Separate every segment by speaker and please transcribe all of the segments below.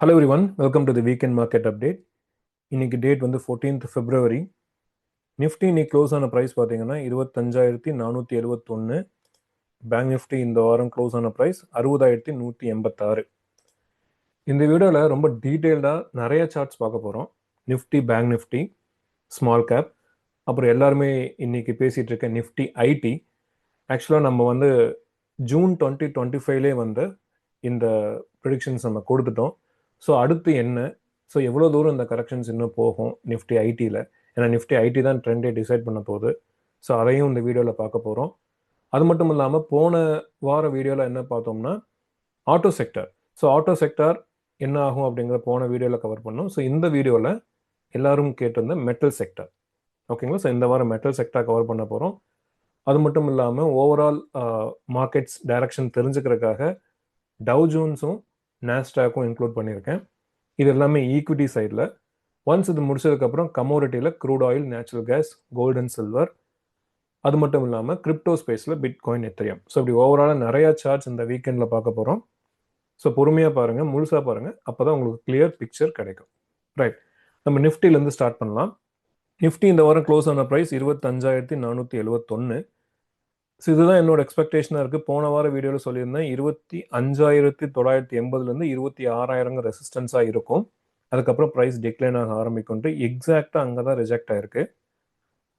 Speaker 1: Hello everyone welcome to the weekend market update இன்னைக்கு date வந்து fourteenth February Nifty இன்னைக்கு close ஆன price பார்த்தீங்கன்னா இருபத்தஞ்சாயிரத்தி நானூற்றி எழுபத்தொன்று பேங்க் நிஃப்டி இந்த வாரம் க்ளோஸ் ஆன ப்ரைஸ் அறுபதாயிரத்தி நூற்றி எண்பத்தாறு. இந்த வீடியோவில் ரொம்ப டீட்டெயில்டாக நிறைய சார்ட்ஸ் பார்க்க போகிறோம் Nifty bank Nifty small cap அப்புறம் எல்லாருமே இன்னைக்கு பேசிகிட்டு இருக்க நிஃப்டி ஐடி ஆக்சுவலாக நம்ம வந்து ஜூன் டுவெண்ட்டி டுவெண்ட்டி ஃபைவ்லேயே வந்து இந்த ப்ரிடிக்ஷன்ஸ் நம்ம கொடுத்துட்டோம். ஸோ அடுத்து என்ன? ஸோ எவ்வளோ தூரம் இந்த கரெக்ஷன்ஸ் இன்னும் போகும் நிஃப்டி ஐடியில் ஏன்னா நிஃப்டி ஐடி தான் ட்ரெண்டே டிசைட் பண்ண போகுது. ஸோ அதையும் இந்த வீடியோவில் பார்க்க போகிறோம் அது மட்டும் இல்லாமல் போன வார வீடியோவில் என்ன பார்த்தோம்னா auto sector so auto sector என்ன ஆகும் அப்படிங்கிற போன வீடியோவில் கவர் பண்ணோம். ஸோ இந்த வீடியோவில் எல்லாரும் கேட்டிருந்த மெட்டல் செக்டர் ஓகேங்களா ஸோ இந்த வாரம் மெட்டல் செக்டர் கவர் பண்ண போகிறோம் அது மட்டும் இல்லாமல் ஓவரால் மார்க்கெட்ஸ் டைரக்ஷன் தெரிஞ்சுக்கிறதுக்காக டவ் ஜோன்ஸும் நாஸ்டாக்கும் இன்க்ளூட் பண்ணியிருக்கேன். இது எல்லாமே ஈக்விட்டி சைடில் ஒன்ஸ் இது முடிச்சதுக்கப்புறம் கமோடிட்டியில் crude oil natural gas gold and silver அது மட்டும் இல்லாமல் கிரிப்டோ ஸ்பேஸில் பிட் காயின் எத்திரியம் ஸோ இப்படி ஓவராலாக நிறையா சார்ட்ஸ் இந்த வீக்கெண்டில் பார்க்க போகிறோம் ஸோ பொறுமையாக பாருங்கள் முழுசாக பாருங்கள் அப்போ தான் உங்களுக்கு கிளியர் பிக்சர் கிடைக்கும். ரைட் நம்ம நிஃப்டிலேருந்து ஸ்டார்ட் பண்ணலாம். நிஃப்டி இந்த வாரம் க்ளோஸ் ஆன ப்ரைஸ் இருபத்தஞ்சாயிரத்தி நானூற்றி எழுபத்தொன்று ஸோ இதுதான் என்னோட எக்ஸ்பெக்டேஷனாக இருக்குது போன வார வீடியோவில் சொல்லியிருந்தேன் இருபத்தி அஞ்சாயிரத்தி தொள்ளாயிரத்தி எண்பதுலேருந்து இருபத்தி ஆறாயிரங்க ரெசிஸ்டன்ஸாக இருக்கும். அதுக்கப்புறம் ப்ரைஸ் டிக்ளைன் ஆக ஆரம்பிக்கும்ட்டு எக்ஸாக்டாக அங்கே தான் ரிஜெக்ட் ஆயிருக்கு.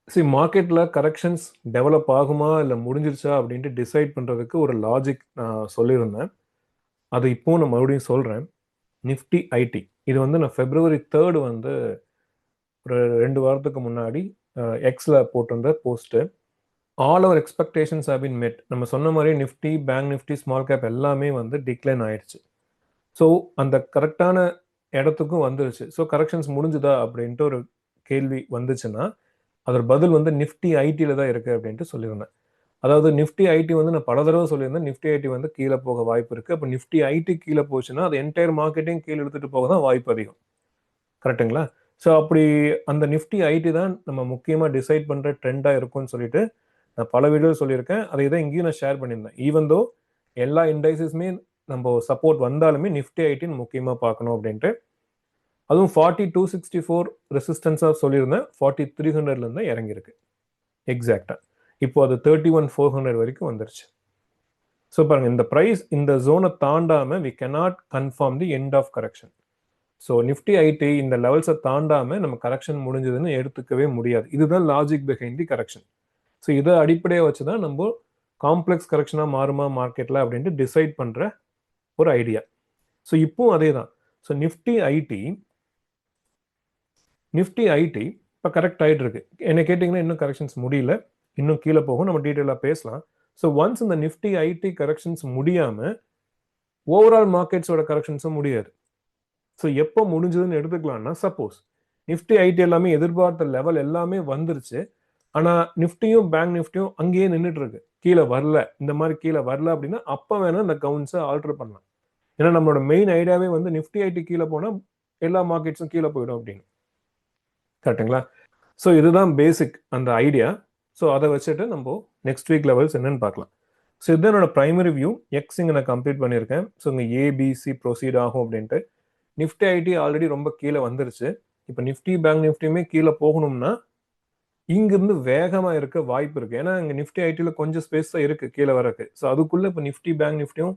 Speaker 1: சி மார்க்கெட்டில் கரெக்ஷன்ஸ் டெவலப் ஆகுமா இல்லை முடிஞ்சிருச்சா அப்படின்ட்டு டிசைட் பண்ணுறதுக்கு ஒரு லாஜிக் நான் சொல்லியிருந்தேன். அது இப்போ நான் மறுபடியும் சொல்கிறேன் நிஃப்டி ஐடி இது வந்து நான் ஃபெப்ரவரி தேர்டு வந்து ஒரு ரெண்டு வாரத்துக்கு முன்னாடி எக்ஸில் போட்டிருந்த post all our expectations have been met நம்ம சொன்ன மாதிரி Nifty bank Nifty small cap எல்லாமே வந்து டிக்ளைன் ஆயிடுச்சு. ஸோ அந்த கரெக்டான இடத்துக்கும் வந்துருச்சு. ஸோ கரெக்ஷன்ஸ் முடிஞ்சுதா அப்படின்ட்டு ஒரு கேள்வி வந்துச்சுன்னா அதோட பதில் வந்து நிஃப்டி ஐடியில் தான் இருக்குது அப்படின்ட்டு சொல்லியிருந்தேன். அதாவது நிஃப்டி ஐடி வந்து நான் பல தடவை சொல்லியிருந்தேன். நிஃப்டி ஐடி வந்து கீழே போக வாய்ப்பு இருக்குது அப்போ நிஃப்டி ஐடி கீழே போச்சுன்னா அது என்டையர் மார்க்கெட்டையும் கீழே எடுத்துகிட்டு போக தான் வாய்ப்பு அதிகம். கரெக்டுங்களா ஸோ அப்படி அந்த நிஃப்டி ஐடி தான் நம்ம முக்கியமாக டிசைட் பண்ணுற ட்ரெண்டாக இருக்கும்னு சொல்லிட்டு நான் பல வீடியோ சொல்லியிருக்கேன். அதை தான் இங்கேயும் நான் ஷேர் பண்ணியிருந்தேன். ஈவன் தோ எல்லா இண்டைசஸுமே நம்ம சப்போர்ட் வந்தாலுமே நிஃப்டி ஐடின்னு முக்கியமாக பார்க்கணும் அப்படின்ட்டு. அதுவும் ஃபார்ட்டி டூ சிக்ஸ்டி ஃபோர் ரெசிஸ்டன்ஸாக சொல்லியிருந்தேன். ஃபார்ட்டி த்ரீ ஹண்ட்ரட்லேருந்து இறங்கியிருக்கு. எக்ஸாக்டாக இப்போ அது தேர்ட்டி ஒன் ஃபோர் ஹண்ட்ரட் வரைக்கும் வந்துருச்சு. ஸோ பாருங்க இந்த ப்ரைஸ் இந்த ஜோனை தாண்டாமல் we cannot confirm the end of correction so Nifty IT இந்த லெவல்ஸை தாண்டாமல் நம்ம கரெக்ஷன் முடிஞ்சதுன்னு எடுத்துக்கவே முடியாது. இதுதான் logic behind the correction so இதை அடிப்படையாக வச்சு தான் நம்ம காம்ப்ளெக்ஸ் கரெக்ஷனாக மாறுமா மார்க்கெட்டில் அப்படின்ட்டு டிசைட் பண்ணுற ஒரு ஐடியா ஸோ இப்போவும் அதே தான் so Nifty IT Nifty IT இப்போ கரெக்ட் ஆகிட்டு இருக்கு. என்ன கேட்டிங்கன்னா இன்னும் கரெக்ஷன்ஸ் முடியல. இன்னும் கீழே போகும். நம்ம டீட்டெயிலாக பேசலாம். ஸோ ஒன்ஸ் இந்த நிஃப்டி ஐடி கரெக்ஷன்ஸ் முடியாமல் ஓவரால் மார்க்கெட்ஸோட கரெக்ஷன்ஸும் முடியாது. ஸோ எப்போ முடிஞ்சதுன்னு எடுத்துக்கலாம்னா சப்போஸ் நிஃப்டி ஐடி எல்லாமே எதிர்பார்த்த லெவல் எல்லாமே வந்துருச்சு. ஆனால் நிஃப்டியும் பேங்க் நிஃப்டியும் அங்கேயே நின்றுட்டு இருக்கு கீழே வரல. இந்த மாதிரி கீழே வரல அப்படின்னா அப்போ வேணால் இந்த கவுன்ஸை ஆல்டர் பண்ணலாம். ஏன்னா நம்மளோட மெயின் ஐடியாவே வந்து நிஃப்டி ஐடி கீழே போனால் எல்லா மார்க்கெட்ஸும் கீழே போயிடும் அப்படின்னு. கரெக்டுங்களா ஸோ இதுதான் பேசிக் அந்த ஐடியா ஸோ அதை வச்சுட்டு நம்ம நெக்ஸ்ட் வீக் லெவல்ஸ் என்னன்னு பார்க்கலாம். ஸோ இதுதான் என்னோட ப்ரைமரி வியூ எக்ஸ் இங்கே நான் கம்ப்ளீட் பண்ணியிருக்கேன். ஸோ இங்கே ஏபிசி ப்ரொசீட் ஆகும் அப்படின்ட்டு. நிஃப்டி ஐடி ஆல்ரெடி ரொம்ப கீழே வந்துருச்சு. இப்போ நிஃப்டி பேங்க் நிஃப்டியுமே கீழே போகணும்னா இங்கிருந்து வேகமாக இருக்க வாய்ப்பு இருக்குது ஏன்னா இங்கே நிஃப்டி ஐடியில் கொஞ்சம் ஸ்பேஸ் தான் இருக்குது கீழே வரக்கு ஸோ அதுக்குள்ளே இப்போ நிஃப்டி பேங்க் நிஃப்டியும்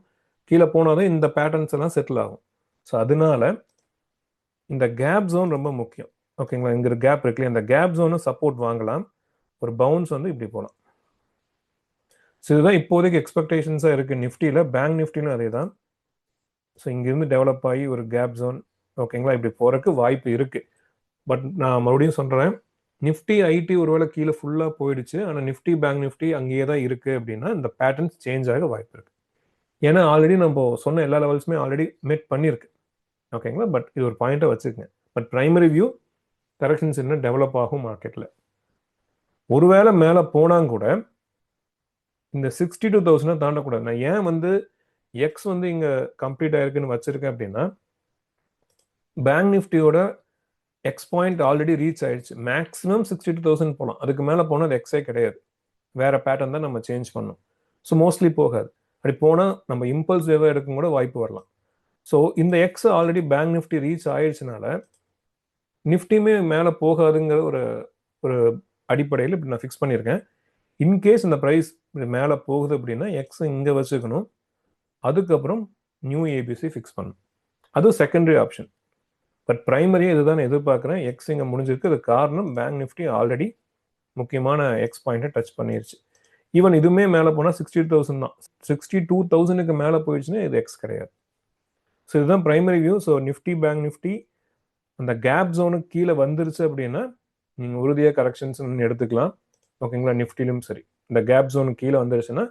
Speaker 1: கீழே போனாதான் இந்த பேட்டர்ன்ஸ் எல்லாம் செட்டில் ஆகும். ஸோ அதனால இந்த கேப் ஜோன் ரொம்ப முக்கியம். ஓகேங்களா இங்கிற கேப் இருக்குல்ல இந்த கேப் ஜோனை சப்போர்ட் வாங்கலாம். ஒரு பவுன்ஸ் வந்து இப்படி போகலாம் ஸோ இதுதான் இப்போதைக்கு எக்ஸ்பெக்டேஷன்ஸாக இருக்குது நிஃப்டியில் பேங்க் நிஃப்டிலும் அதே தான் ஸோ இங்கிருந்து டெவலப் ஆகி ஒரு கேப் ஜோன் ஓகேங்களா இப்படி போகிறதுக்கு வாய்ப்பு இருக்குது பட் நான் மறுபடியும் சொல்கிறேன் நிஃப்டி ஐடி ஒருவேளை கீழே ஃபுல்லாக போயிடுச்சு. ஆனால் நிஃப்டி பேங்க் நிஃப்டி அங்கேயே தான் இருக்கு அப்படின்னா இந்த பேட்டர்ன்ஸ் சேஞ்ச் ஆக வாய்ப்பு இருக்கு. ஏன்னா ஆல்ரெடி நம்ம சொன்ன எல்லா லெவல்ஸுமே ஆல்ரெடி மீட் பண்ணியிருக்கு ஓகேங்களா பட் இது ஒரு பாயிண்ட்டை வச்சுக்கோங்க. பட் ப்ரைமரி வியூ கரெக்ஷன்ஸ் இன்னும் டெவலப் ஆகும் மார்க்கெட்டில் ஒருவேளை மேலே போனால் கூட இந்த சிக்ஸ்டி டூ தௌசண்டை தாண்டக்கூடாது. நான் ஏன் வந்து எக்ஸ் வந்து இங்கே கம்ப்ளீட் ஆயிருக்குன்னு வச்சுருக்கேன் அப்படின்னா பேங்க் நிஃப்டியோட எக்ஸ் பாயிண்ட் ஆல்ரெடி ரீச் ஆயிடுச்சு. மேக்ஸிமம் சிக்ஸ்டி டூ தௌசண்ட் போகலாம் அதுக்கு மேலே போனால் அது எக்ஸே கிடையாது. வேற பேட்டர்ன் தான் நம்ம சேஞ்ச் பண்ணோம் ஸோ மோஸ்ட்லி போகாது. அப்படி போனால் நம்ம இம்பல்ஸ் வேவாக எடுக்கும் கூட வாய்ப்பு வரலாம். ஸோ இந்த X already bank Nifty reach ஆயிடுச்சுனால நிஃப்டியுமே மேலே போகாதுங்கிற ஒரு ஒரு அடிப்படையில் இப்படி நான் ஃபிக்ஸ் பண்ணியிருக்கேன். இன்கேஸ் இந்த ப்ரைஸ் மேலே போகுது அப்படின்னா எக்ஸ் இங்கே வச்சுக்கணும். அதுக்கப்புறம் நியூ ஏபிசி ஃபிக்ஸ் பண்ணணும். அதுவும் செகண்டரி ஆப்ஷன் பட் ப்ரைமரியாக இதுதான் நான் எதிர்பார்க்குறேன். எக்ஸ் இங்கே முடிஞ்சிருக்கு. அது காரணம் பேங்க் நிஃப்டி ஆல்ரெடி முக்கியமான எக்ஸ் பாயிண்ட்டை டச் பண்ணிருச்சு. ஈவன் இதுவுமே மேலே போனால் சிக்ஸ்டி தௌசண்ட் தான். சிக்ஸ்டி டூ தௌசண்ட்க்கு மேலே போயிடுச்சுன்னா இது எக்ஸ் கிடையாது. ஸோ இதுதான் primary view so Nifty bank Nifty அந்த கேப் ஜோனுக்கு கீழே வந்துருச்சு அப்படின்னா நீங்கள் உறுதியாக கரெக்ஷன்ஸ் எடுத்துக்கலாம். ஓகேங்களா நிஃப்டிலும் சரி. இந்த கேப் ஜோனுக்கு கீழே வந்துருச்சுன்னா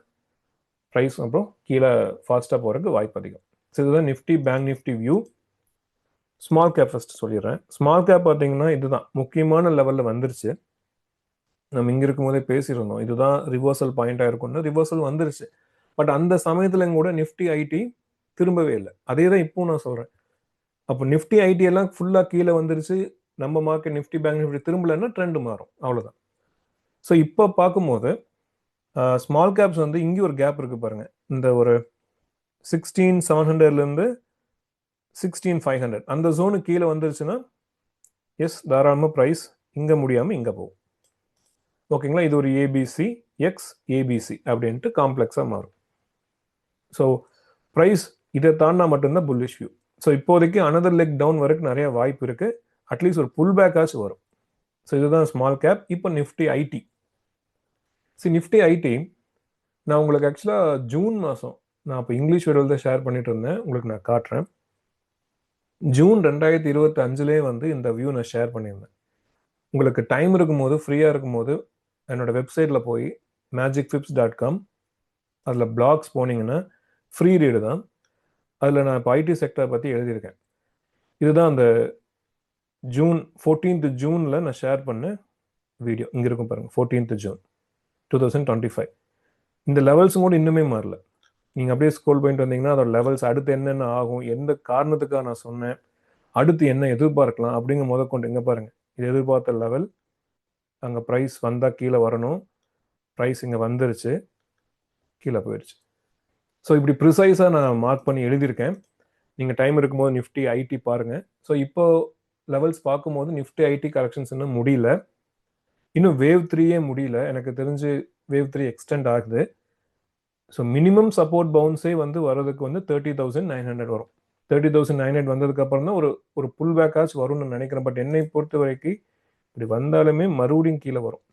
Speaker 1: ப்ரைஸ் அப்புறம் கீழே ஃபாஸ்ட்டாக போகிறதுக்கு வாய்ப்பு அதிகம். ஸோ இதுதான் Nifty bank Nifty view small cap first சொல்லிடுறேன். ஸ்மால் கேப் பார்த்தீங்கன்னா இதுதான். முக்கியமான லெவலில் வந்துருச்சு. நம்ம இங்கே இருக்கும்போதே பேசியிருந்தோம். இதுதான் ரிவர்சல் பாயிண்டாக இருக்கும்னு. ரிவர்சல் வந்துருச்சு. பட் அந்த சமயத்தில் கூட நிஃப்டி ஐடி திரும்பவே இல்லை. அதே தான் இப்போ நான் சொல்கிறேன் அப்போ நிஃப்டி ஐடி எல்லாம் ஃபுல்லாக கீழே வந்துருச்சு. நம்ம மார்க்கெட் நிஃப்டி பேங்க் நிஃப்டி திரும்பலன்னா ட்ரெண்ட் மாறும். அவ்வளோதான் ஸோ இப்போ பார்க்கும்போது ஸ்மால் கேப்ஸ் வந்து இங்கே ஒரு கேப் இருக்குது பாருங்கள் இந்த ஒரு சிக்ஸ்டீன் செவன் ஹண்ட்ரட்லேருந்து சிக்ஸ்டீன் ஃபைவ் ஹண்ட்ரட் அந்த ஜோனு கீழே வந்துருச்சுன்னா எஸ் தாராளமாக ப்ரைஸ் இங்கே முடியாமல் இங்கே போகும் ஓகேங்களா இது ஒரு ஏபிசி எக்ஸ் ஏபிசி அப்படின்ட்டு காம்ப்ளெக்ஸாக மாறும். ஸோ ப்ரைஸ் இதை தாண்டா மட்டும்தான் புல்லிஷ் வியூ ஸோ இப்போதைக்கு அனதர் லெக் டவுன் வரைக்கும் நிறைய வாய்ப்பு இருக்குது அட்லீஸ்ட் ஒரு புல் பேக்காச்சும் வரும். ஸோ இதுதான் ஸ்மால் கேப் இப்போ Nifty IT see Nifty IT நான் உங்களுக்கு ஆக்சுவலாக ஜூன் மாதம் நான் இப்போ இங்கிலீஷ் வீடியோவில் தான் ஷேர் பண்ணிட்டு இருந்தேன். உங்களுக்கு நான் காட்டுறேன். ஜூன் ரெண்டாயிரத்தி இருபத்தி அஞ்சுலேயே வந்து இந்த வியூ நான் ஷேர் பண்ணியிருந்தேன். உங்களுக்கு டைம் இருக்கும்போது ஃப்ரீயாக இருக்கும்போது என்னோட வெப்சைட்டில் போய் மேஜிக் ஃபிப்ஸ் டாட் காம் அதில் பிளாக்ஸ் போனீங்கன்னா ஃப்ரீ ரீடு தான். அதில் நான் இப்போ ஐடி செக்டரை பற்றி எழுதியிருக்கேன். இதுதான் அந்த ஜூன் ஃபோர்டீன்த் ஜூனில் நான் ஷேர் பண்ண வீடியோ இங்கே இருக்கும் பாருங்கள் fourteenth June two thousand twenty five இந்த லெவல்ஸும் கூட இன்னுமே மாறல. நீங்கள் அப்படியே ஸ்கோல் பண்ணிட்டு வந்தீங்கன்னா அதோட லெவல்ஸ் அடுத்து என்னென்ன ஆகும் எந்த காரணத்துக்காக நான் சொன்னேன் அடுத்து என்ன எதிர்பார்க்கலாம் அப்படிங்கிற முத கொண்டு இங்கே பாருங்கள் இது எதிர்பார்த்த லெவல் அங்கே ப்ரைஸ் வந்தால் கீழே வரணும். ப்ரைஸ் இங்கே வந்துருச்சு. கீழே போயிடுச்சு ஸோ இப்படி ப்ரிசைஸாக நான் மார்க் பண்ணி எழுதியிருக்கேன். நீங்கள் டைம் இருக்கும்போது நிஃப்டி ஐடி பாருங்கள் ஸோ இப்போ லெவல்ஸ் பார்க்கும்போது நிஃப்டி ஐடி கரெக்ஷன்ஸ் இன்னும் முடியல. இன்னும் வேவ் த்ரீயே முடியல. எனக்கு தெரிஞ்சு வேவ் த்ரீ எக்ஸ்டெண்ட் ஆகுது. ஸோ மினிமம் சப்போர்ட் பவுன்ஸே வந்து வர்றதுக்கு வந்து தேர்ட்டி தௌசண்ட் நைன் ஹண்ட்ரட் வரும். தேர்ட்டி தௌசண்ட் நைன் ஹண்ட்ரட் வந்ததுக்கு அப்புறம் தான் ஒரு ஒரு புல் பேக்காச்சும் வரும்னு நினைக்கிறேன். பட் என்னை பொறுத்த வரைக்கும் இப்படி வந்தாலுமே மறுபடியும் கீழே வரும்.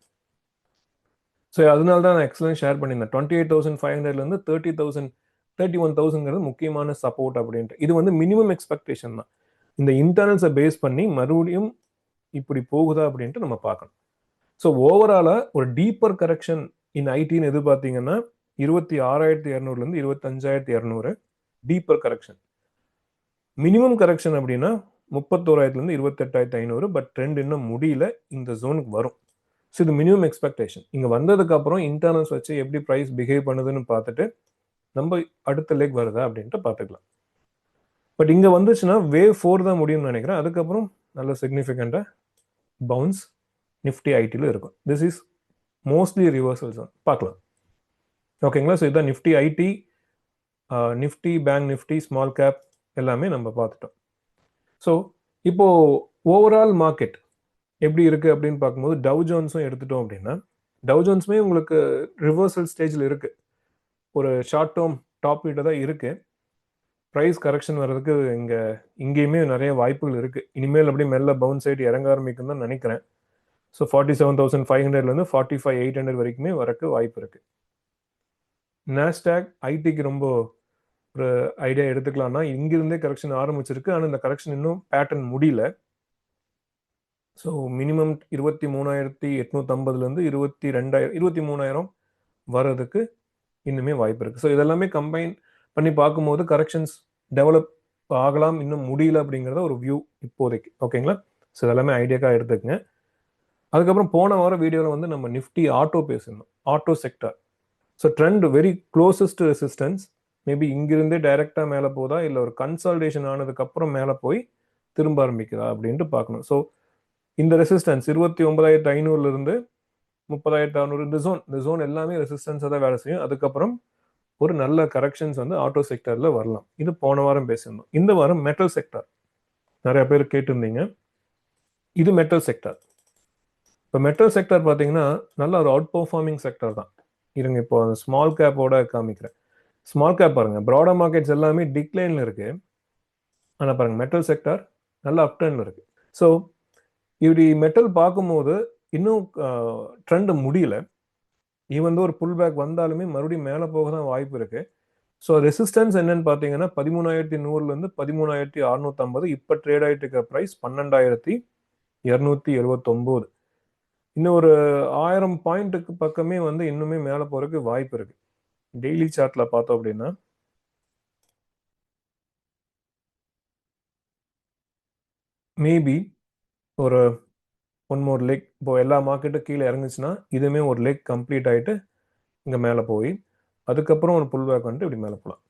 Speaker 1: ஸோ அதனால தான் நான் எக்ஸலன்ட் ஷேர் பண்ணியிருந்தேன். டுவெண்ட்டி எயிட் தௌசண்ட் ஃபைவ் ஹண்ட்ரட்லேருந்து தேர்ட்டி தௌசண்ட் தேர்ட்டி ஒன் தௌசண்ட்ங்கிறது முக்கியமான சப்போர்ட் அப்படின்ட்டு. இது வந்து மினிமம் எக்ஸ்பெக்டேஷன் தான். இந்த இன்டர்னல்ஸை பேஸ் பண்ணி மறுபடியும் இப்படி போகுதா அப்படின்ட்டு நம்ம பார்க்கணும். ஸோ ஓவராலாக ஒரு டீப்பர் கரெக்ஷன் இன் ஐடின்னு எதிர்பார்த்தீங்கன்னா இருபத்தி ஆறாயிரத்தி இரநூறுலேருந்து இருபத்தஞ்சாயிரத்தி இரநூறு டீப்பர் கரெக்ஷன் மினிமம் கரெக்ஷன் அப்படின்னா முப்பத்தோராயிரத்துலேருந்து இருபத்தெட்டாயிரத்தி ஐநூறு பட் ட்ரெண்ட் இன்னும் முடியல இந்த ஜோனுக்கு வரும். ஸோ இது மினிமம் எக்ஸ்பெக்டேஷன் இங்கே வந்ததுக்கப்புறம் இன்டர்னல்ஸ் வச்சு எப்படி ப்ரைஸ் பிஹேவ் பண்ணுதுன்னு பார்த்துட்டு நம்ம அடுத்த லேக் வருதா அப்படின்ட்டு பார்த்துக்கலாம். பட் இங்கே வந்துச்சுன்னா வேவ் ஃபோர் தான் முடியும்னு நினைக்கிறேன். அதுக்கப்புறம் நல்ல சிக்னிஃபிகண்ட்டாக பவுன்ஸ் நிஃப்டி ஐடியில் இருக்கும். திஸ் இஸ் மோஸ்ட்லி ரிவர்சல்ஸ் பார்க்கலாம். ஓகேங்களா ஸோ இதுதான் Nifty IT Nifty bank Nifty small cap எல்லாமே நம்ம பார்த்துட்டோம். ஸோ இப்போ ஓவரால் மார்க்கெட் எப்படி இருக்கு அப்படின்னு பார்க்கும்போது டவ் ஜோன்ஸும் எடுத்துட்டோம் அப்படின்னா டவ் ஜோன்ஸுமே உங்களுக்கு ரிவர்சல் ஸ்டேஜில் இருக்கு. ஒரு ஷார்ட் டேர்ம் டாப் வீட்டை தான் இருக்கு. ப்ரைஸ் கரெக்ஷன் வர்றதுக்கு இங்கே இங்கேயுமே நிறைய வாய்ப்புகள் இருக்கு. இனிமேல் அப்படியே மெல்ல பவுன் சைடு இறங்க ஆரம்பிக்கும் தான் நினைக்கிறேன். So forty seven thousand five ஹண்ட்ரட்லேருந்து ஃபார்ட்டி ஃபைவ் எயிட் ஹண்ட்ரட் வரைக்குமே வரக்கு வாய்ப்பு இருக்குது நேஸ்டாக் ஐடிக்கு ரொம்ப ஒரு ஐடியா எடுத்துக்கலாம்னா இங்கிருந்தே கரெக்ஷன் ஆரம்பிச்சிருக்கு. ஆனால் இந்த கரெக்ஷன் இன்னும் பேட்டர்ன் முடியல. ஸோ மினிமம் இருபத்தி மூணாயிரத்தி எட்நூற்றம்பதுலேருந்து இருபத்தி ரெண்டாயிரம் இருபத்தி மூணாயிரம் வர்றதுக்கு இன்னுமே வாய்ப்பு இருக்குது ஸோ இதெல்லாமே கம்பைன் பண்ணி பார்க்கும்போது கரெக்ஷன்ஸ் டெவலப் ஆகலாம் இன்னும் முடியல அப்படிங்கிறத ஒரு வியூ இப்போதைக்கு. ஓகேங்களா ஸோ இதெல்லாமே ஐடியாக்காக எடுத்துக்கங்க. அதுக்கப்புறம் போன வாரம் வீடியோவில் வந்து நம்ம நிஃப்டி ஆட்டோ பேசியிருந்தோம் auto sector so trend very closest resistance maybe இங்கிருந்தே டைரெக்டாக மேலே போதா? இல்லை ஒரு கன்சல்டேஷன் ஆனதுக்கப்புறம் மேலே போய் திரும்ப ஆரம்பிக்குதா? அப்படின்ட்டு பார்க்கணும். ஸோ இந்த ரெசிஸ்டன்ஸ் இருபத்தி ஒன்பதாயிரத்து ஐநூறுலேருந்து முப்பதாயிரத்து அறநூறு இந்த ஜோன் இந்த ஜோன் எல்லாமே ரெசிஸ்டன்ஸாக தான் வேலை செய்யும். அதுக்கப்புறம் ஒரு நல்ல கரெக்ஷன்ஸ் வந்து ஆட்டோ செக்டரில் வரலாம். இது போன வாரம் பேசியிருந்தோம். இந்த வாரம் மெட்டல் செக்டர் நிறைய பேர் கேட்டிருந்தீங்க. இது மெட்டல் செக்டர் இப்போ மெட்டல் செக்டர் பார்த்தீங்கன்னா நல்ல ஒரு அவுட் பர்ஃபார்மிங் செக்டர் தான். இருங்க இப்போ ஸ்மால் கேப்போட காமிக்கிறேன். ஸ்மால் கேப் பாருங்க ப்ராடர் மார்க்கெட்ஸ் எல்லாமே டிக்ளைன்ல இருக்கு. ஆனால் பாருங்க மெட்டல் செக்டர் நல்லா அப்டர்ன்ல இருக்கு. ஸோ இப்படி மெட்டல் பார்க்கும்போது இன்னும் ட்ரெண்ட் முடியல. ஈவன் ஒரு புல் பேக் வந்தாலுமே மறுபடியும் மேலே போக தான் வாய்ப்பு இருக்கு. ஸோ ரெசிஸ்டன்ஸ் என்னன்னு பார்த்தீங்கன்னா பதிமூணாயிரத்தி நூறுலேருந்து பதிமூணாயிரத்தி அறுநூத்தம்பது இப்போ ட்ரேட் ஆகிட்டு இருக்கிற ப்ரைஸ் பன்னெண்டாயிரத்தி இரநூத்தி எழுபத்தொம்போது இன்னும் ஒரு ஆயிரம் பாயிண்ட்டுக்கு பக்கமே வந்து இன்னுமே மேலே போகிறதுக்கு வாய்ப்பு இருக்கு. டெய்லி சார்ட்ல பார்த்தோம் அப்படின்னா. மேபி ஒரு ஒன் மோர் லெக் இப்போ எல்லா மார்க்கெட்டும் கீழே இறங்குச்சுன்னா இதுவுமே ஒரு லெக் கம்ப்ளீட் ஆகிட்டு இங்கே மேலே போய் அதுக்கப்புறம் ஒரு புல் பேக் வந்துட்டு இப்படி மேலே போகலாம்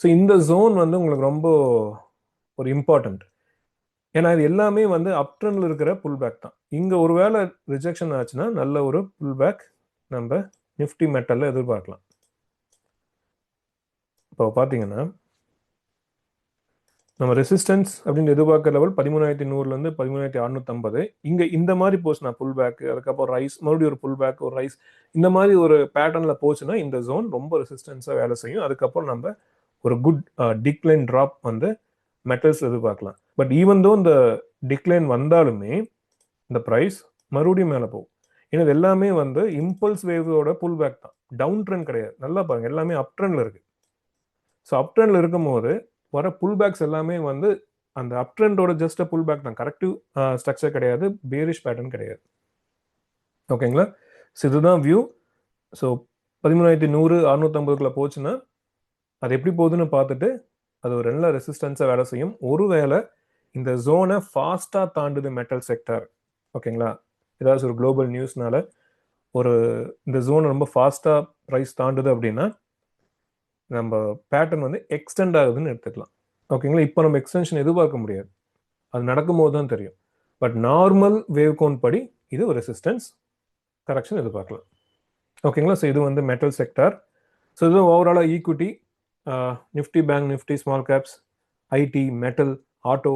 Speaker 1: ஸோ இந்த ஜோன் வந்து உங்களுக்கு ரொம்ப ஒரு இம்பார்ட்டண்ட் ஏன்னா இது எல்லாமே வந்து அப்ட்ரன்ல இருக்கிற புல் பேக் தான். இங்கே ஒரு வேளை ரிஜெக்ஷன் ஆச்சுன்னா நல்ல ஒரு புல் பேக் நம்ம நிஃப்டி மெட்டல்ல எதிர்பார்க்கலாம். இப்போ பார்த்தீங்கன்னா நம்ம ரெசிஸ்டன்ஸ் அப்படின்னு எதிர்பார்க்குற லெவல் பதிமூணாயிரத்தி நூறுலேருந்து பதிமூணாயிரத்தி அறுநூத்தம்பது. இங்கே இந்த மாதிரி போச்சுன்னா புல் பேக் அதுக்கப்புறம் ரைஸ் மறுபடியும் ஒரு புல் பேக் ஒரு ரைஸ் இந்த மாதிரி ஒரு பேட்டர்னில் போச்சுன்னா இந்த ஜோன் ரொம்ப ரெசிஸ்டன்ஸாக வேலை செய்யும். அதுக்கப்புறம் நம்ம ஒரு குட் டிக்ளைன் ட்ராப் வந்து மெட்டல்ஸ் எதிர்பார்க்கலாம். பட் ஈவன் தோ இந்த டிக்ளைன் வந்தாலுமே இந்த ப்ரைஸ் மறுபடியும் மேலே போகும். ஏன்னா இது எல்லாமே வந்து இம்பல்ஸ் வேவோட புல் பேக் தான். டவுன் ட்ரெண்ட் கிடையாது. நல்லா பாருங்க. எல்லாமே அப் ட்ரெண்டில் இருக்கு. ஸோ அப் ட்ரெண்டில் இருக்கும்போது வர புல் பேக்ஸ் எல்லாமே வந்து அந்த அப் ட்ரெண்டோட ஜஸ்ட் புல் பேக் தான். கரெக்டிவ் ஸ்ட்ரக்சர் கிடையாது. பேரிஷ் பேட்டர்ன் கிடையாது. ஓகேங்களா ஸோ இதுதான் வியூ ஸோ பதிமூணாயிரத்தி நூறு அறுநூத்தம்பதுக்குள்ள போச்சுன்னா அது எப்படி போகுதுன்னு பார்த்துட்டு அது ஒரு நல்ல ரெசிஸ்டன்ஸாக வேலை செய்யும். ஒருவேளை இந்த ஜோனை ஃபாஸ்ட்டாக தாண்டுது மெட்டல் செக்டர் ஓகேங்களா ஏதாவது ஒரு குளோபல் நியூஸ்னால ஒரு இந்த ஜோன் ரொம்ப ஃபாஸ்ட்டாக ப்ரைஸ் தாண்டுது அப்படின்னா நம்ம பேட்டர்ன் வந்து எக்ஸ்டெண்ட் ஆகுதுன்னு எடுத்துக்கலாம். ஓகேங்களா இப்போ நம்ம எக்ஸ்டென்ஷன் எதிர்பார்க்க முடியாது. அது நடக்கும்போது தான் தெரியும். பட் நார்மல் வேவ் கோன் படி இது ஒரு ரெசிஸ்டன்ஸ் கரெக்ஷன் எதிர்பார்க்கலாம். ஓகேங்களா ஸோ இது வந்து மெட்டல் செக்டார் ஸோ இது ஓவராலாக equity Nifty bank Nifty small caps IT metal auto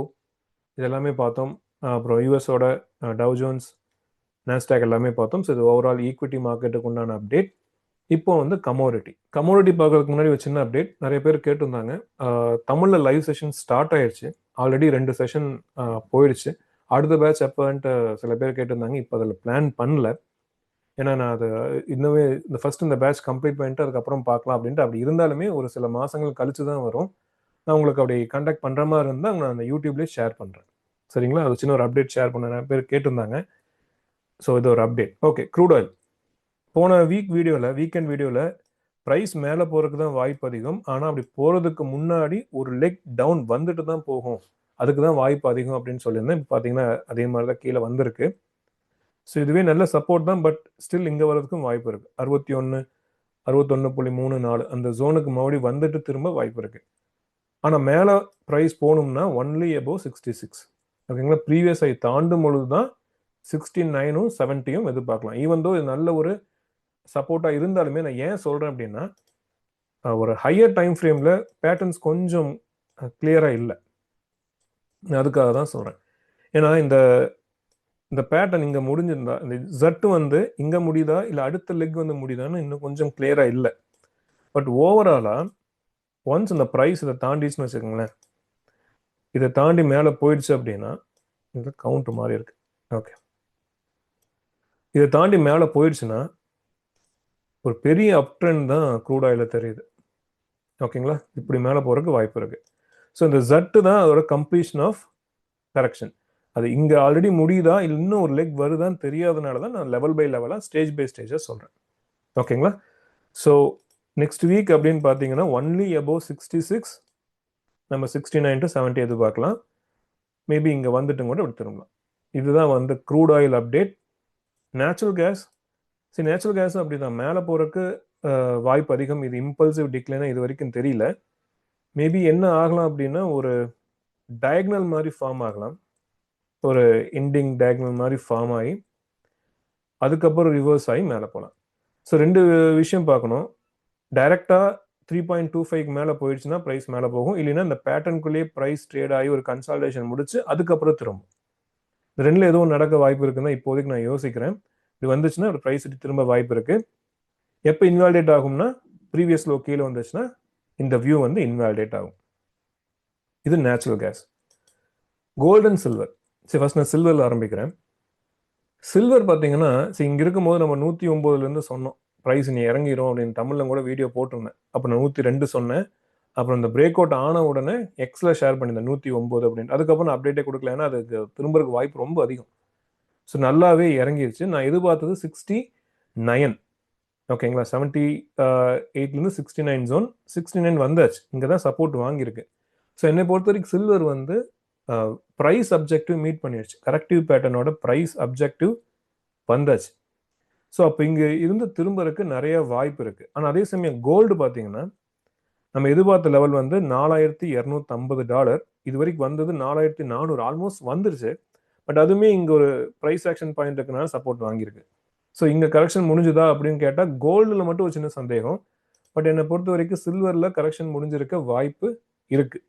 Speaker 1: இது எல்லாமே பார்த்தோம் அப்புறம் யூஎஸோட டவ் ஜோன்ஸ் நாஸ்டாக் எல்லாமே பார்த்தோம். ஸோ இது ஓவரால் ஈக்விட்டி மார்க்கெட்டுக்கு உண்டான அப்டேட் இப்போ வந்து கமோடிட்டி கமோடிட்டி பார்க்கறதுக்கு முன்னாடி ஒரு சின்ன அப்டேட் நிறைய பேர் கேட்டிருந்தாங்க. தமிழில் லைவ் செஷன் ஸ்டார்ட் ஆயிடுச்சு ஆல்ரெடி ரெண்டு செஷன் போயிடுச்சு அடுத்த பேட்ச் எப்போன்ட்டு சில பேர் கேட்டிருந்தாங்க. இப்போ அதில் பிளான் பண்ணல. ஏன்னா நான் அதை இன்னுமே இந்த ஃபர்ஸ்ட் இந்த பேட்ச் கம்ப்ளீட் பண்ணிட்டு அதுக்கப்புறம் பார்க்கலாம் அப்படின்ட்டு. அப்படி இருந்தாலுமே ஒரு சில மாதங்கள் கழிச்சு தான் வரும். நான் உங்களுக்கு அப்படி கண்டக்ட் பண்ணுற மாதிரி இருந்தால் நான் அந்த யூடியூப்லேயே ஷேர் பண்ணுறேன் சரிங்களா? அது சின்ன ஒரு அப்டேட் ஷேர் பண்ண நிறைய பேர் கேட்டிருந்தாங்க. ஸோ இது ஒரு அப்டேட் ஓகே க்ரூட் ஆயில் போன வீக் வீடியோவில் வீக்கெண்ட் வீடியோவில் ப்ரைஸ் மேலே போகிறதுக்கு தான் வாய்ப்பு அதிகம். ஆனால் அப்படி போகிறதுக்கு முன்னாடி ஒரு லெக் டவுன் வந்துட்டு தான் போகும். அதுக்கு தான் வாய்ப்பு அதிகம் அப்படின்னு சொல்லியிருந்தேன். இப்போ பார்த்தீங்கன்னா அதே மாதிரி தான் கீழே வந்திருக்கு. ஸோ இதுவே நல்ல சப்போர்ட் தான். பட் ஸ்டில் இங்கே வர்றதுக்கும் வாய்ப்பு இருக்குது அறுபத்தி ஒன்று அறுபத்தொன்று புள்ளி மூணு நாலு அந்த ஜோனுக்கு மறுபடியும் வந்துட்டு திரும்ப வாய்ப்பு இருக்குது ஆனால் மேலே ப்ரைஸ் போகணும்னா ஒன்லி அபோவ் சிக்ஸ்டி சிக்ஸ் ஓகேங்களா? ப்ரீவியஸ் ஐ தாண்டும் பொழுது தான் சிக்ஸ்டி நைனும் செவன்ட்டியும் எதிர்பார்க்கலாம். ஈவன் தோ இது நல்ல ஒரு சப்போர்ட்டாக இருந்தாலுமே நான் ஏன் சொல்கிறேன் அப்படின்னா ஒரு ஹையர் டைம் ஃப்ரேமில் பேட்டர்ன்ஸ் கொஞ்சம் கிளியராக இல்லை. அதுக்காக தான் சொல்கிறேன் ஏன்னா இந்த இந்த பேட்டர்ன் இங்கே முடிஞ்சிருந்தா இந்த ஜட்டு வந்து இங்கே முடியுதா? இல்லை அடுத்த லெக் வந்து முடியுதான்னு இன்னும் கொஞ்சம் கிளியராக இல்லை. பட் ஓவராலாக ஒன்ஸ் இந்த ப்ரைஸ் இதை தாண்டிச்சுன்னு வச்சுக்கோங்களேன் இதை தாண்டி மேலே போயிடுச்சு அப்படின்னா இந்த கவுண்ட் மாதிரி இருக்கு. ஓகே இதை தாண்டி மேலே போயிடுச்சுன்னா ஒரு பெரிய அப் ட்ரெண்ட் தான் க்ரூட் ஆயில் தெரியுது. ஓகேங்களா இப்படி மேலே போகிறதுக்கு வாய்ப்பு இருக்கு. ஸோ இந்த ஜட்டு தான் அதோட கம்ப்ளீஷன் ஆஃப் கரெக்ஷன் அது இங்கே ஆல்ரெடி முடியுதா? இல்லை இன்னும் ஒரு லெக் வருதான்னு தெரியாதனால தான் நான் லெவல் பை லெவலாக ஸ்டேஜ் பை ஸ்டேஜாக சொல்கிறேன் ஓகேங்களா ஸோ நெக்ஸ்ட் வீக் அப்படின்னு பார்த்தீங்கன்னா ஒன்லி அபோவ் சிக்ஸ்டி சிக்ஸ் நம்ம சிக்ஸ்டி நைன் டு செவன்ட்டி பார்க்கலாம் மேபி இங்கே வந்துட்டும் கூட இப்படி திரும்பலாம். இதுதான் வந்து crude oil update natural gas சரி நேச்சுரல் கேஸ் அப்படி தான் மேலே போகிறக்கு வாய்ப்பு அதிகம். இது இம்பல்சிவ் டிக்ளைனாக இது வரைக்கும் தெரியல. மேபி என்ன ஆகலாம் அப்படின்னா ஒரு டயக்னல் மாதிரி ஃபார்ம் ஆகலாம். ஒரு எண்டிங் டயக்னல் மாதிரி ஃபார்ம் ஆகி அதுக்கப்புறம் ரிவர்ஸ் ஆகி மேலே போகலாம். ஸோ ரெண்டு விஷயம் பார்க்கணும். டைரெக்டாக த்ரீ பாயிண்ட் டூ ஃபைவ் மேலே போயிடுச்சுன்னா ப்ரைஸ் மேலே போகும். இல்லைன்னா இந்த பேட்டர்னுக்குள்ளேயே ப்ரைஸ் ட்ரேட் ஆகி ஒரு கன்சால்டேஷன் முடிச்சு அதுக்கப்புறம் திரும்பும். இந்த ரெண்டுல எதுவும் நடக்க வாய்ப்பு இருக்குன்னு இப்போதைக்கு நான் யோசிக்கிறேன். இது வந்துச்சுன்னா ஒரு ப்ரைஸ் திரும்ப வாய்ப்பு இருக்கு. எப்போ இன்வால்டேட் ஆகும்னா ப்ரீவியஸ் லோ கீழே வந்துச்சுன்னா இந்த வியூ வந்து இன்வால்டேட் ஆகும். இது natural gas gold and silver சரி ஃபர்ஸ்ட் நான் சில்வரில் ஆரம்பிக்கிறேன். சில்வர் பார்த்தீங்கன்னா சரி இங்கே இருக்கும்போது நம்ம நூற்றி ஒம்போதுலேருந்து சொன்னோம். ப்ரைஸ் நீ இறங்கிரும் அப்படின்னு தமிழில் கூட வீடியோ போட்டிருந்தேன். அப்போ நான் நூற்றி ரெண்டு சொன்னேன். அப்புறம் இந்த பிரேக் அவுட் ஆன உடனே எக்ஸில் ஷேர் பண்ணியிருந்தேன் நூற்றி ஒம்பது அப்படின்னு. அதுக்கப்புறம் நான் அப்டேட்டே கொடுக்கல. ஏன்னா அதுக்கு திரும்புறதுக்கு வாய்ப்பு ரொம்ப அதிகம். ஸோ நல்லாவே இறங்கிருச்சு. நான் எதிர்பார்த்தது சிக்ஸ்டி நயன் ஓகேங்களா seventy எயிட்லேருந்து sixty nine zone sixty nine வந்தாச்சு. இங்கே தான் சப்போர்ட் வாங்கியிருக்கு. ஸோ என்னை பொறுத்த வரைக்கும் சில்வர் வந்து ப்ரைஸ் அப்ஜெக்டிவ் மீட் பண்ணிடுச்சு கரெக்டிவ் பேட்டர்னோட ப்ரைஸ் அப்ஜெக்டிவ் வந்தாச்சு. ஸோ அப்போ இங்கே இருந்து திரும்புறதுக்கு நிறைய வாய்ப்பு இருக்குது ஆனால் அதே சமயம் கோல்டு பார்த்தீங்கன்னா நம்ம எதிர்பார்த்த லெவல் வந்து நாலாயிரத்தி இரநூத்தம்பது டாலர் இது வரைக்கும் வந்தது நாலாயிரத்தி நானூறு ஆல்மோஸ்ட் வந்துருச்சு. பட் அதுவுமே இங்கே ஒரு ப்ரைஸ் ஆக்ஷன் பாயிண்ட் இருக்கனால சப்போர்ட் வாங்கியிருக்கு. ஸோ இங்கே கரெக்ஷன் முடிஞ்சுதா அப்படின்னு கேட்டால் கோல்டில் மட்டும் ஒரு சின்ன சந்தேகம். பட் என்னை பொறுத்த வரைக்கும் சில்வரில் கரெக்ஷன் முடிஞ்சிருக்க வாய்ப்பு இருக்குது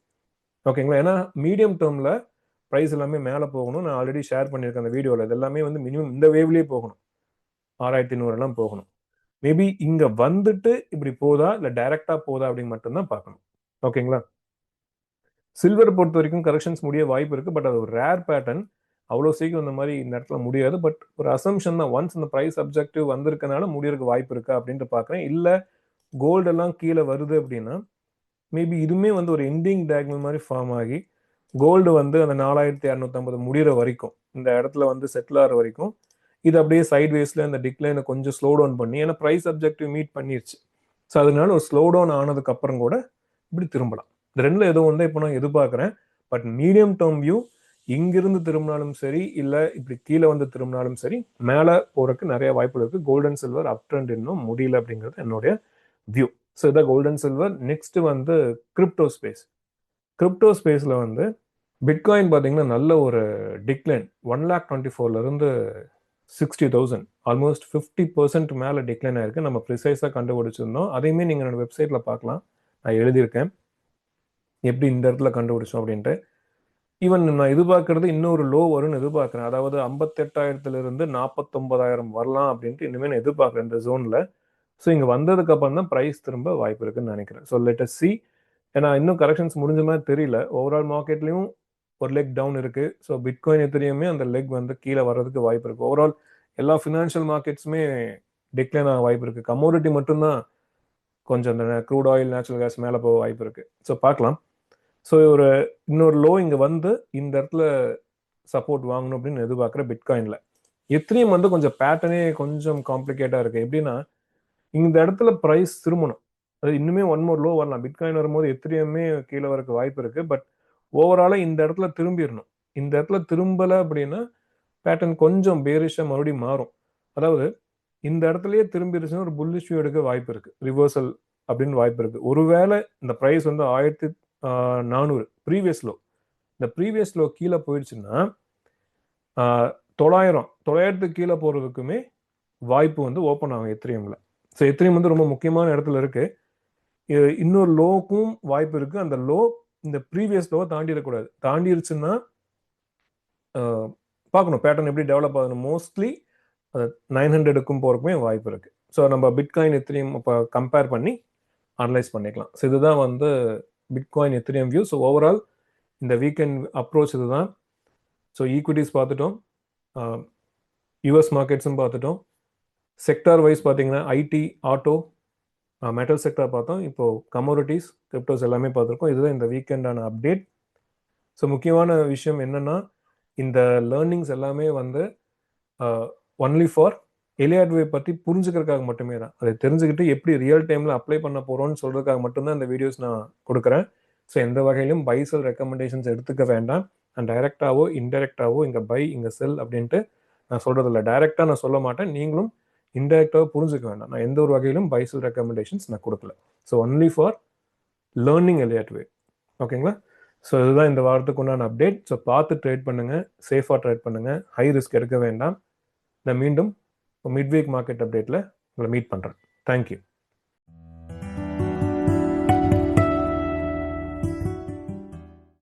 Speaker 1: ஓகேங்களா ஏன்னா மீடியம் டேர்மில் ப்ரைஸ் எல்லாமே மேலே போகணும். நான் ஆல்ரெடி ஷேர் பண்ணியிருக்கேன் அந்த வீடியோவில் இது எல்லாமே வந்து மினிமம் இந்த வேவ்லேயே போகணும். ஆறாயிரத்தி நூறுலாம் போகணும். மேபி இங்கே வந்துட்டு இப்படி போதா இல்லை டைரக்டா போதா அப்படின்னு மட்டும்தான் பார்க்கணும். ஓகேங்களா சில்வர் பொறுத்த வரைக்கும் கரெக்ஷன்ஸ் முடிய வாய்ப்பு இருக்குது பட் அது ஒரு ரேர் பேட்டர்ன் அவ்வளோ சீக்கிரம் இந்த மாதிரி இந்த இடத்துல முடியாது. பட் ஒரு அசம்ஷன் தான். ஒன்ஸ் இந்த ப்ரைஸ் அப்ஜெக்டிவ் வந்திருக்கனால முடியறதுக்கு வாய்ப்பு இருக்கா அப்படின்ட்டு பார்க்குறேன். இல்லை கோல்டெல்லாம் கீழே வருது அப்படின்னா மேபி இதுவுமே வந்து ஒரு எண்டிங் டேக்னல் மாதிரி ஃபார்ம் ஆகி கோல்டு வந்து அந்த நாலாயிரத்தி இரநூத்தம்பது முடிகிற வரைக்கும் இந்த இடத்துல வந்து செட்டில் ஆகிற வரைக்கும் இது அப்படியே சைட் வேஸில் அந்த டிக்ளைனை கொஞ்சம் ஸ்லோ டவுன் பண்ணி ஏன்னா ப்ரைஸ் அப்ஜெக்டிவ் மீட் பண்ணிருச்சு. ஸோ அதனால ஒரு ஸ்லோ டவுன் ஆனதுக்கு அப்புறம் கூட இப்படி திரும்பலாம். இந்த ரெண்டில் எதுவும் வந்து இப்போ நான் எதிர்பார்க்குறேன். பட் மீடியம் டேர்ம் வியூ இங்கிருந்து திரும்பினாலும் சரி இல்லை இப்படி கீழே வந்து திரும்பினாலும் சரி மேலே போறதுக்கு நிறைய வாய்ப்புகள் இருக்குது கோல்டன் சில்வர் அப் ட்ரெண்ட் இன்னும் முடியல அப்படிங்கிறது என்னுடைய வியூ ஸோ இதான் கோல்டன் சில்வர் நெக்ஸ்ட் வந்து கிரிப்டோ ஸ்பேஸ் கிரிப்டோ ஸ்பேஸில் வந்து பிட்காயின் பார்த்தீங்கன்னா நல்ல ஒரு decline one lakh twenty ஃபோர்லேருந்து sixty thousand almost fifty percent மேலே டிக்ளைன் ஆயிருக்கு. நம்ம ப்ரிசைஸாக கண்டுபிடிச்சிருந்தோம். அதையுமே நீங்கள் என்னோட வெப்சைட்டில் பார்க்கலாம். நான் எழுதியிருக்கேன். எப்படி இந்த இடத்துல கண்டுபிடிச்சோம் அப்படின்ட்டு. ஈவன் நான் எதிர்பார்க்கறது இன்னொரு லோ வரும்னு எதிர்பார்க்குறேன். அதாவது ஐம்பத்தெட்டாயிரத்துலேருந்து நாற்பத்தொம்பதாயிரம் வரலாம் அப்படின்ட்டு இனிமேல் நான் எதிர்பார்க்குறேன் இந்த ஜோனில் ஸோ இங்கே வந்ததுக்கு அப்புறம் தான் ப்ரைஸ் திரும்ப வாய்ப்பு இருக்குன்னு நினைக்கிறேன். ஸோ லெட்டஸ் சி ஏன்னா இன்னும் கரெக்ஷன்ஸ் முடிஞ்ச மாதிரி தெரியல. ஓவரால் மார்க்கெட்லேயும் ஒரு லெக் டவுன் இருக்கு. ஸோ பிட்காயின் எத்திரியுமே அந்த லெக் வந்து கீழே வர்றதுக்கு வாய்ப்பு இருக்கு. ஓவரால் எல்லா ஃபினான்ஷியல் மார்க்கெட்ஸுமே டிக்ளைன் ஆக வாய்ப்பு இருக்கு. கமோடிட்டி மட்டும்தான் கொஞ்சம் அந்த க்ரூட் ஆயில் நேச்சுரல் கேஸ் மேலே போக வாய்ப்பு இருக்கு. ஸோ பார்க்கலாம். ஸோ ஒரு இன்னொரு லோ இங்கே வந்து இந்த இடத்துல சப்போர்ட் வாங்கணும் அப்படின்னு எதிர்பார்க்குற பிட்காயினில் எத்திரியும் வந்து கொஞ்சம் பேட்டர்னே கொஞ்சம் காம்ப்ளிகேட்டாக இருக்குது எப்படின்னா இந்த இடத்துல ப்ரைஸ் திரும்பணும். அது இன்னுமே ஒன் மோர் லோ வரலாம். பிட்காயின் வரும்போது எத்திரியுமே கீழே வரக்கு வாய்ப்பு இருக்குது பட் ஓவராலாக இந்த இடத்துல திரும்பிடணும். இந்த இடத்துல திரும்பலை அப்படின்னா பேட்டர்ன் கொஞ்சம் பேரிஷாக மறுபடியும் மாறும். அதாவது இந்த இடத்துலயே திரும்பிடுச்சுன்னா ஒரு புல்லிஷ் வியூ எடுக்க வாய்ப்பு இருக்குது ரிவர்சல் அப்படின்னு வாய்ப்பு இருக்குது ஒருவேளை இந்த ப்ரைஸ் வந்து ஆயிரத்தி நானூறு ப்ரீவியஸ் லோ இந்த ப்ரீவியஸ் லோ கீழே போயிடுச்சுன்னா தொள்ளாயிரம் தொள்ளாயிரத்துக்கு கீழே போகிறதுக்குமே வாய்ப்பு வந்து ஓப்பன் ஆகும் எத்திரியமில். ஸோ எத்திரியம் வந்து ரொம்ப முக்கியமான இடத்துல இருக்குது இன்னொரு லோக்கும் வாய்ப்பு இருக்குது அந்த லோ இந்த ப்ரீவியஸ் லோவை தாண்டிடக்கூடாது. தாண்டிருச்சுன்னா பார்க்கணும் பேட்டர்ன் எப்படி டெவலப் ஆகணும் மோஸ்ட்லி நைன் ஹண்ட்ரடுக்கும் போகிறக்குமே வாய்ப்பு இருக்குது ஸோ நம்ம பிட்காயின் எத்திரியம் இப்போ கம்பேர் பண்ணி அனலைஸ் பண்ணிக்கலாம். ஸோ இதுதான் வந்து Bitcoin Ethereum view so overall இந்த வீக்கெண்ட் அப்ரோச் இதுதான். ஸோ ஈக்விட்டிஸ் பார்த்துட்டோம். யூஎஸ் மார்க்கெட்ஸும் பார்த்துட்டோம். செக்டார் வைஸ் பார்த்தீங்கன்னா ஐடி ஆட்டோ மெட்டல் செக்டர் பார்த்தோம். இப்போ கமோடிட்டிஸ் கிரிப்டோஸ் எல்லாமே பார்த்துருக்கோம். இதுதான் இந்த வீக்கெண்டான அப்டேட் ஸோ முக்கியமான விஷயம் என்னன்னா இந்த லேர்னிங்ஸ் எல்லாமே வந்து ஒன்லி ஃபார் எலியாட்வே பற்றி புரிஞ்சுக்கிறதுக்காக மட்டுமே தான். அதை தெரிஞ்சுக்கிட்டு எப்படி ரியல் டைமில் அப்ளை பண்ண போகிறோம்னு சொல்கிறதுக்காக மட்டும்தான் இந்த வீடியோஸ் நான் கொடுக்குறேன். ஸோ எந்த வகையிலும் பை செல் ரெக்கமெண்டேஷன்ஸ் எடுத்துக்க வேண்டாம். நான் டைரெக்டாவோ இன்டெரக்டாவோ இங்கே பை இங்கே செல் அப்படின்ட்டு நான் சொல்கிறதில்ல டைரெக்டாக நான் சொல்ல மாட்டேன். நீங்களும் இன்டெரக்டாக புரிஞ்சுக்க வேண்டாம். நான் எந்த ஒரு வகையிலும் பைசல் ரெக்கமெண்டேஷன்ஸ் நான் கொடுக்கல. So only for learning Elliott wave ஓகேங்களா ஸோ இதுதான் இந்த வாரத்துக்கு உண்டான அப்டேட் ஸோ பார்த்து ட்ரேட் பண்ணுங்கள் சேஃபாக ட்ரேட் பண்ணுங்கள் ஹை ரிஸ்க் எடுக்க வேண்டாம். நான் மீண்டும் மிட் வீக் மார்க்கெட் அப்டேட்டில் உங்களை மீட் பண்ணுறேன் தேங்க்யூ